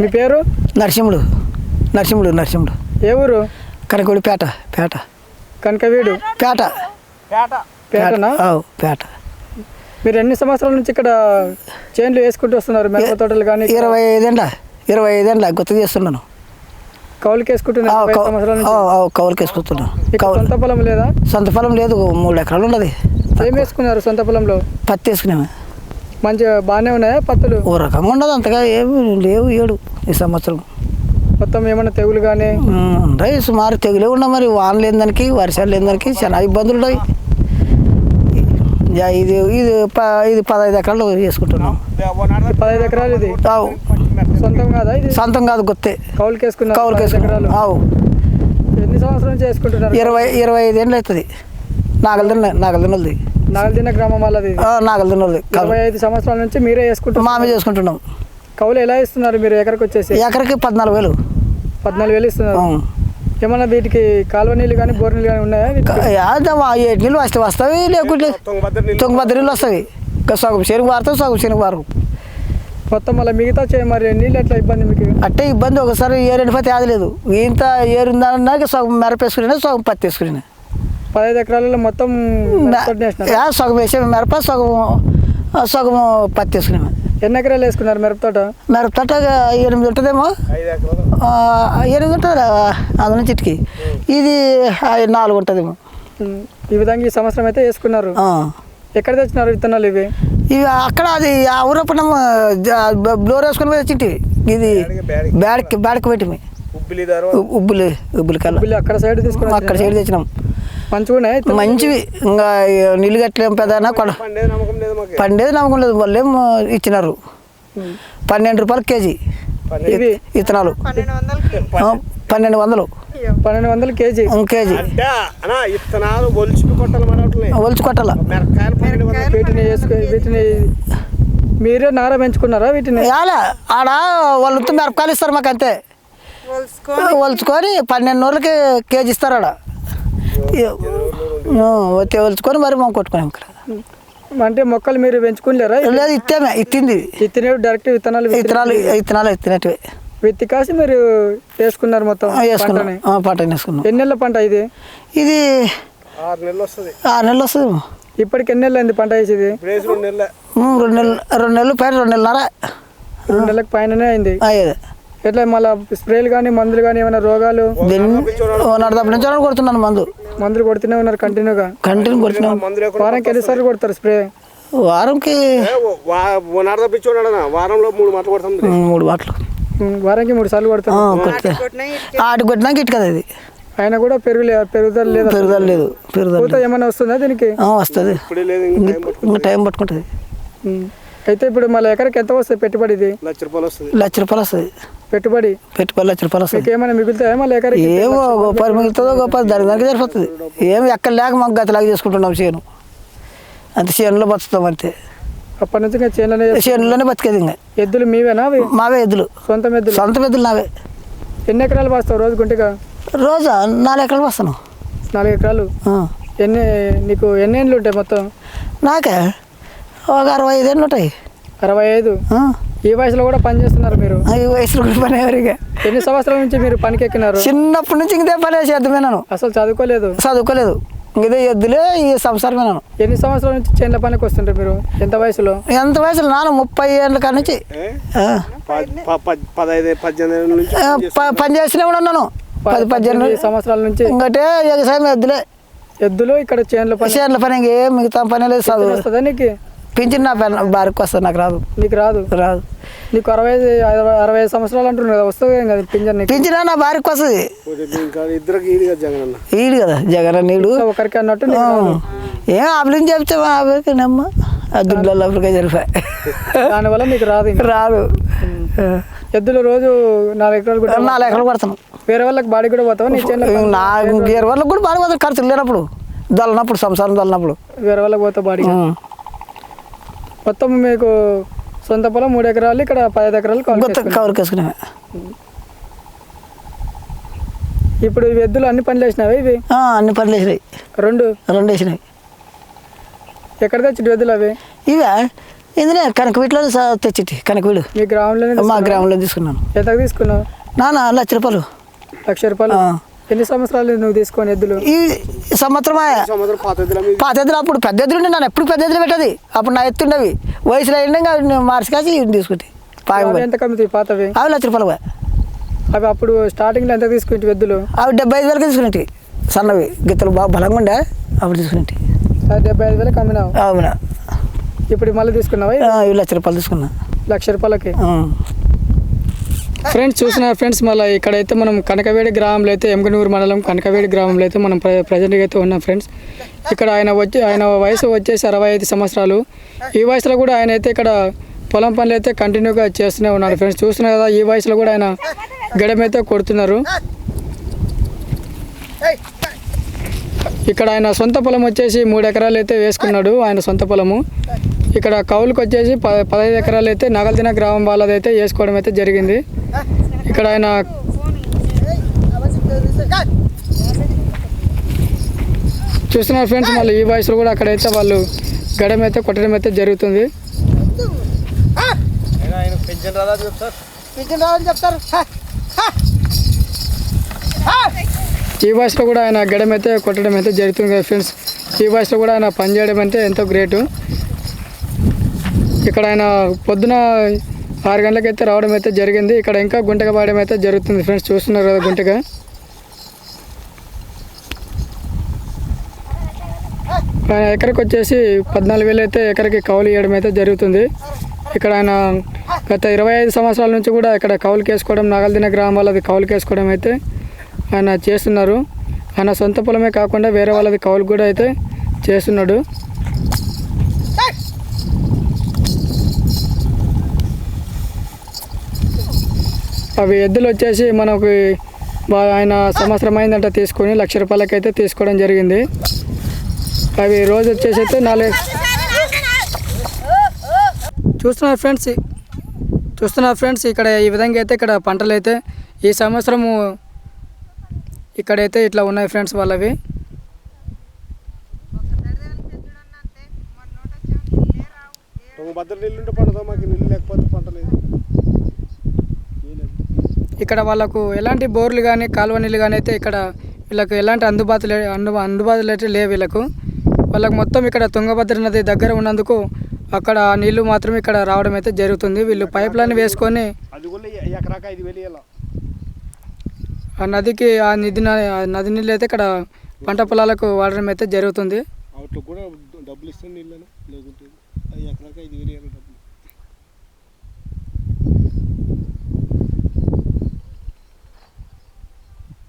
మీ పేరు? నరసింహుడు. నరసింహుడు నరసింహుడు. ఏ ఊరు? కనకూడి పేట. పేట కనకవీడు? పేట. పేటనా? అవు పేట. మీరు ఎన్ని సంవత్సరాల నుంచి ఇక్కడ చేన్లు వేసుకుంటూ వస్తున్నారు? మిరప తోటలు కానీ ఇరవై ఐదేండ్ల ఇరవై ఐదేండ్ల గుర్తు చేస్తున్నాను. కౌలుకి అవు, కౌలుకి వేసుకుంటున్నాను సొంత పొలం లేదా? సొంత పొలం లేదు మూడు ఎకరాలు ఉన్నది. ఏం వేసుకున్నారు సొంత పొలంలో పత్తి వేసుకున్నాము మంచిగా బాగానే ఉన్నాయా పత్తులు? ఓ రకంగా ఉండదు అంతగా ఏమి లేవు ఏడు ఈ సంవత్సరం. మొత్తం ఏమన్నా తెగులు కానీ ఉన్నాయి సుమారు తెగులే ఉన్నా మరి. వాన లేని దానికి వర్షాలు లేని దానికి చాలా ఇబ్బందులు ఉన్నాయి ఇది ఇది ప ఇది పదహైదు ఎకరాలు వేసుకుంటున్నాం పదహైదు ఎకరాలు ఇది? అవు సొంతం కాదా ఇది? సొంతం కాదు గుత్తే. కౌలుకి వేసుకున్నారు కౌలుకి పదహైదు వేసుకున్నాం. ఎకరాలు. అవు ఎన్ని సంవత్సరాల నుంచి వేసుకుంటున్నారు? ఇరవై ఇరవై ఐదేళ్ళు అవుతుంది. నాగలదిన్న నాగలదిన్నది నాగల్దిన గ్రామం వాళ్ళది? నాగలదిన్నది ఇరవై ఐదు సంవత్సరాల నుంచి మీరే వేసుకుంటున్నారు మామే చేసుకుంటున్నాం. కౌలు ఎలా ఇస్తున్నారు మీరు ఎకరకు వచ్చేసి? ఎకరకి పద్నాలుగు వేలు. పద్నాలుగు వేలు ఇస్తున్నారు. ఏమన్నా వీటికి కాలువ నీళ్ళు కానీ బోర్ నీళ్ళు కానీ ఉన్నాయా ఏడు నీళ్ళు వస్తే వస్తాయి లేకుంటే తుంగభద్ర నీళ్ళు వస్తాయి. ఇంకా సగం శనగ వారుతాం సగం శనగ వారు. మొత్తం మళ్ళీ మిగతా చే మరి నీళ్ళు ఎట్లా ఇబ్బంది మీకు? అట్టే ఇబ్బంది. ఒకసారి ఏరు ఎండిపోతే యాద లేదు. ఇంత ఏరుందన్నాక సగం మిరప వేసుకునే సగం పత్తి వేసుకునే పదహైదు ఎకరాలలో మొత్తం సగం వేసే. మిరప సగం సగం పత్తి వేసుకునే ఎన్ని ఎకరాలు వేసుకున్నారు మిరప తోట? మిరప తోట ఎనిమిది ఉంటుందేమో? ఆ, ఎనిమిది ఉంటుంది అందు నుంచి ఇటుకి. ఇది నాలుగు ఉంటుందేమో. ఈ విధంగా ఈ సంవత్సరం అయితే వేసుకున్నారు. ఆ. ఎక్కడ తెచ్చినారు విత్తనాలు ఇవి? ఇవి అక్కడ అది ఆ ఊరప్పడం బ్లోర్ వేసుకొని పోయి వచ్చింటి ఇది బ్యాడ్కి బ్యాడ్కి పెట్టి ఉబ్బులు ఉబ్బులు కల్లా. వీళ్ళు అక్కడ సైడ్ తీసుకుని అక్కడ సైడ్ తెచ్చినాం? మంచివి. ఇంకా నీళ్ళు కట్టలేం పెద్దనా కొడ పండేది నమ్మకం లేదు వాళ్ళు ఏం ఇచ్చినారు. పన్నెండు రూపాయలు కేజీ. ఇత్తనాలు. పన్నెండు వందలు పన్నెండు వందలు. కేజీ. కేజీ. ఇత్తనాలు ఒలిచి కొట్టాలి ఒలిచి కొట్టాల. వీటిని వీటిని మీరే నార పెంచుకున్నారా వీటిని? యాలా ఆడ వాళ్ళు మిరపకాయలు ఇస్తారు మాకు అంతే ఒలుచుకొని పన్నెండు నూరులకి కేజీ ఇస్తారు ఆడ. వచ్చి మరి మేము కొట్టుకున్నాం ఇక్కడ అంటే మొక్కలు మీరు పెంచుకునిలేరా? లేదు ఇత్తేమే ఇత్తింది. విత్తిన డైరెక్ట్ విత్తనాలు విత్తి- ఇత్తనాలు ఇత్తనాలు ఇత్తినట్టువే విత్తి కాసి మీరు వేసుకున్నారు మొత్తం వేసుకున్నాం. పంటని. ఆ, పంటని వేసుకున్నాం. ఎన్ని నెలల పంట ఇది? ఇది ఆరు నెలలు వస్తుంది. ఆరు నెలలు వస్తుంది ఇప్పటికి ఎన్ని నెలలు అయింది పంట వేసేది? రెండు నెలలే. రెండు నెలలు రెండు నెలలు పైన రెండు నెలన్నర. రెండు నెలలకు పైననే అయింది? అయ్యేది. ఎట్లా మళ్ళీ స్ప్రేలు కానీ మందులు కానీ ఏమైనా రోగాలు? నడదప్పటి నుంచి కొడుతున్నాను మందు. మందులు కొడుతూనే ఉన్నారు కంటిన్యూగా. కంటిన్యూ కొడుతున్నాం వారానికి ఎన్నిసార్లు కొడతారు స్ప్రే? వారంకి వారంలో మూడు మాటలు కొడుతుంది ఉమ్, మూడు బాటలు ఉం, వారానికి మూడు సార్లు కొడితే ఆటి కొట్టినాక ఇటు కదా ఇది. అయినా కూడా పెరుగు పెరుగుదల లేదా పెరుగుదల లేదు పెరుగుదల పూత ఏమైనా వస్తుందా దీనికి? వస్తుంది. ఇప్పుడే లేదు ఇంకా టైం పట్టుకుంటుంది. అయితే ఇప్పుడు మళ్ళీ ఎకరికి ఎంత వస్తుంది పెట్టుబడి ఇది? లక్ష రూపాయలు వస్తుంది. లక్ష రూపాయలు వస్తుంది. పెట్టుబడి? పెట్టుబడి లక్ష రూపాయలు వస్తుంది. ఏమైనా మిగులుతాయా మళ్ళీ ఎకరికి ఏమో గొప్ప మిగులుతుందో గొప్ప దాని దానికి సరిపోతుంది. ఏమి ఎక్కడ లేక మాకు గతలాగా చేసుకుంటున్నాం చేను. అంతే చేనులో బతుకుతాం అంతే. అప్పటి నుంచి ఇంకా చేనులోనే. చేనులోనే బతికేది ఇంకా. ఎద్దులు మీవేనా అవి? మావే ఎద్దులు. సొంత ఎద్దులు? సొంత ఎద్దులు నావే. ఎన్ని ఎకరాలు పాస్తావు రోజు గుంటిగా? రోజా నాలుగు ఎకరాలు వస్తాను. నాలుగు ఎకరాలు? ఎన్ని నీకు ఎన్ని ఏండ్లు ఉంటాయి మొత్తం? నాకే ఒక అరవై ఐదేళ్ళు ఉంటాయి. అరవై ఐదు? ఆ. ఈ వయసులో కూడా పని చేస్తున్నారు మీరు? ఈ వయసులో కూడా పని ఎవరిగా ఎన్ని సంవత్సరాల నుంచి మీరు పనికి ఎక్కినారు చిన్నప్పటి నుంచి ఇంకే పని చేద్దామే నేను. అసలు చదువుకోలేదు? చదువుకోలేదు. ఇదే ఎద్దులే ఈ సంసారమే నేను. ఎన్ని సంవత్సరాల నుంచి చేనుల పనికి వస్తుంటారు మీరు? ఎంత వయసులో? ఎంత వయసులో? నాన్న ముప్పై ఏళ్ళ కాడ నుంచి. ఏ? పదహైదు పద్దెనిమిది నుంచి పని చేస్తూనే కూడా ఉన్నాను పది పద్దెనిమిది సంవత్సరాల నుంచి? ఇంకటే వ్యవసాయం ఎద్దులే ఎద్దులు ఇక్కడ చేనుల పని? చేనుల పని ఇంకేం మిగతా పని లేదు చదువు. నీకు? పింఛన్ నా బారికి వస్తుంది నాకు రాదు. నీకు రాదు? రాదు. నీకు అరవై అరవై ఐదు సంవత్సరాలు అంటున్నారు కదా వస్తుంది కదా పింఛన్ పింఛన్ నా బారికి వస్తుంది. ఇద్దరికి కదా జగన్ ఈడు. కదా జగన్ నీడు ఒకరికి అన్నట్టు. ఏం ఆపలిని చెప్తే ఆపలికి నమ్మ. ఆ దుడ్లలో అప్పటికే జరిపాయి. దానివల్ల నీకు రాదు. రాదు. ఎద్దులు రోజు నాలుగు ఎకరాలు కూడా నాలుగు ఎకరాలు పడతాను వేరే వాళ్ళకి బాడీ కూడా పోతావా? నీ చేనులో నా గేర్ వాళ్ళకి కూడా బాగా పోతుంది ఖర్చులు లేనప్పుడు. దొల్లనప్పుడు సంసారం దొల్లనప్పుడు వేరే వాళ్ళకి పోతావు బాడీ. మొత్తం మీకు సొంత పొలం మూడు ఎకరాలు ఇక్కడ పదహైదు ఎకరాలు. కవర్ వేసుకునే ఇప్పుడు ఇవి ఎద్దులు అన్ని పనులు వేసినావా ఇవి? అన్ని పనులు వేసినాయి. రెండు? రెండు వేసినాయి. ఎక్కడ తెచ్చి ఎద్దులు అవి? ఇవే ఇందులో కనకవీటిలో తెచ్చిట్టి కనకవీడు మీ గ్రామంలోనే మా? గ్రామంలో తీసుకున్నాను. ఎంతకు తీసుకున్నావు? నాన్న లక్ష రూపాయలు. లక్ష రూపాయలు. ఎన్ని సంవత్సరాలు నువ్వు తీసుకొని ఎద్దులు? ఈ సంవత్సరం పాత ఎద్దుల అప్పుడు పెద్ద ఎద్దులు ఉండే నన్ను ఎప్పుడు పెద్ద ఎద్దులు పెట్టేది? అప్పుడు నా ఎత్తుండవి. వయసులో ఇంకా మార్చి కాసి తీసుకుంటే ఎంత కమ్మితాయి పాతవి? అవి లక్ష రూపాయలు పోయి. అవి అప్పుడు స్టార్టింగ్లో ఎంత తీసుకుంటే ఎద్దులు? అవి డెబ్బై ఐదు వేలకి తీసుకునేవి సన్నవి. గిత్తలు బాగా బలంగా ఉండే అప్పుడు తీసుకునేవి డెబ్బై ఐదు వేలకు అమ్మినావు? అవునా. ఇప్పుడు మళ్ళీ తీసుకున్నావా? ఇవి లక్ష రూపాయలు తీసుకున్నా. లక్ష రూపాయలకి? ఆ. ఫ్రెండ్స్ చూసిన ఫ్రెండ్స్ మళ్ళీ ఇక్కడైతే మనం కనకవేడి గ్రామంలో అయితే ఎమ్గనూరు మండలం కనకవేడి గ్రామంలో అయితే మనం ప్ర ప్రజెంట్గా అయితే ఉన్నాం ఫ్రెండ్స్ ఇక్కడ ఆయన వచ్చి ఆయన వయసు వచ్చేసి అరవై ఐదు సంవత్సరాలు. ఈ వయసులో కూడా ఆయన అయితే ఇక్కడ పొలం పనులు అయితే కంటిన్యూగా చేస్తూనే ఉన్నారు ఫ్రెండ్స్ చూస్తున్నారు కదా ఈ వయసులో కూడా ఆయన గడమైతే కొడుతున్నారు. ఇక్కడ ఆయన సొంత పొలం వచ్చేసి మూడు ఎకరాలు అయితే వేసుకున్నాడు ఆయన సొంత పొలము. ఇక్కడ కౌలుకు వచ్చేసి ప పదహైదు ఎకరాలు అయితే నగల్దిన గ్రామం వాళ్ళదైతే వేసుకోవడం అయితే జరిగింది. ఇక్కడ ఆయన చూస్తున్నారు ఫ్రెండ్స్ మళ్ళీ ఈ వయసులో కూడా అక్కడైతే వాళ్ళు గడమైతే అయితే కొట్టడం అయితే జరుగుతుంది. చెప్తారు ఈ వయసులో కూడా ఆయన గడమైతే అయితే కొట్టడం అయితే జరుగుతుంది కదా ఫ్రెండ్స్. ఈ వయసులో కూడా ఆయన పనిచేయడం అంటే ఎంతో గ్రేటు. ఇక్కడ ఆయన పొద్దున ఆరు గంటలకైతే రావడం అయితే జరిగింది. ఇక్కడ ఇంకా గుంటగా పాడడం అయితే జరుగుతుంది ఫ్రెండ్స్. చూస్తున్నారు కదా గుంటగా ఆయన ఎకరకు వచ్చేసి పద్నాలుగు వేలు అయితే ఎకరకి కౌలు ఇవ్వడం అయితే జరుగుతుంది. ఇక్కడ ఆయన గత ఇరవై ఐదు సంవత్సరాల నుంచి కూడా ఇక్కడ కౌలు కేసుకోవడం నాగల్దిన గ్రామం వాళ్ళది కౌలు కేసుకోవడం అయితే ఆయన చేస్తున్నారు. ఆయన సొంత పొలమే కాకుండా వేరే వాళ్ళది కౌలు కూడా అయితే చేస్తున్నాడు. అవి ఎద్దులు వచ్చేసి మనకు ఆయన సంవత్సరం అయిందంట తీసుకొని లక్ష రూపాయలకైతే తీసుకోవడం జరిగింది. అవి రోజు వచ్చేసి అయితే నాలుగు చూస్తున్నారు ఫ్రెండ్స్ చూస్తున్నారు ఫ్రెండ్స్ ఇక్కడ ఈ విధంగా అయితే ఇక్కడ పంటలు అయితే ఈ సంవత్సరము ఇక్కడైతే ఇట్లా ఉన్నాయి ఫ్రెండ్స్ వాళ్ళవి. భద్ర నీళ్ళు ఉంటే పండుతాం మాకు నీళ్ళు లేకపోతే పంట లేదు. ఇక్కడ వాళ్ళకు ఎలాంటి బోర్లు కానీ కాలువ నీళ్ళు కానీ అయితే ఇక్కడ వీళ్ళకు ఎలాంటి అందుబాటులు అందు అందుబాటులు అయితే లేవు వీళ్ళకు. వాళ్ళకు మొత్తం ఇక్కడ తుంగభద్ర నది దగ్గర ఉన్నందుకు అక్కడ ఆ నీళ్ళు మాత్రం ఇక్కడ రావడం అయితే జరుగుతుంది. వీళ్ళు పైప్ లైన్ వేసుకొని ఆ నదికి ఆ నది నది నీళ్ళు అయితే ఇక్కడ పంట పొలాలకు వాడడం అయితే జరుగుతుంది. కూడా డబ్బులు ఇస్తే నీళ్ళను లేకుంటే ఎకరాక ఐదు వేలు ఇవ్వాలి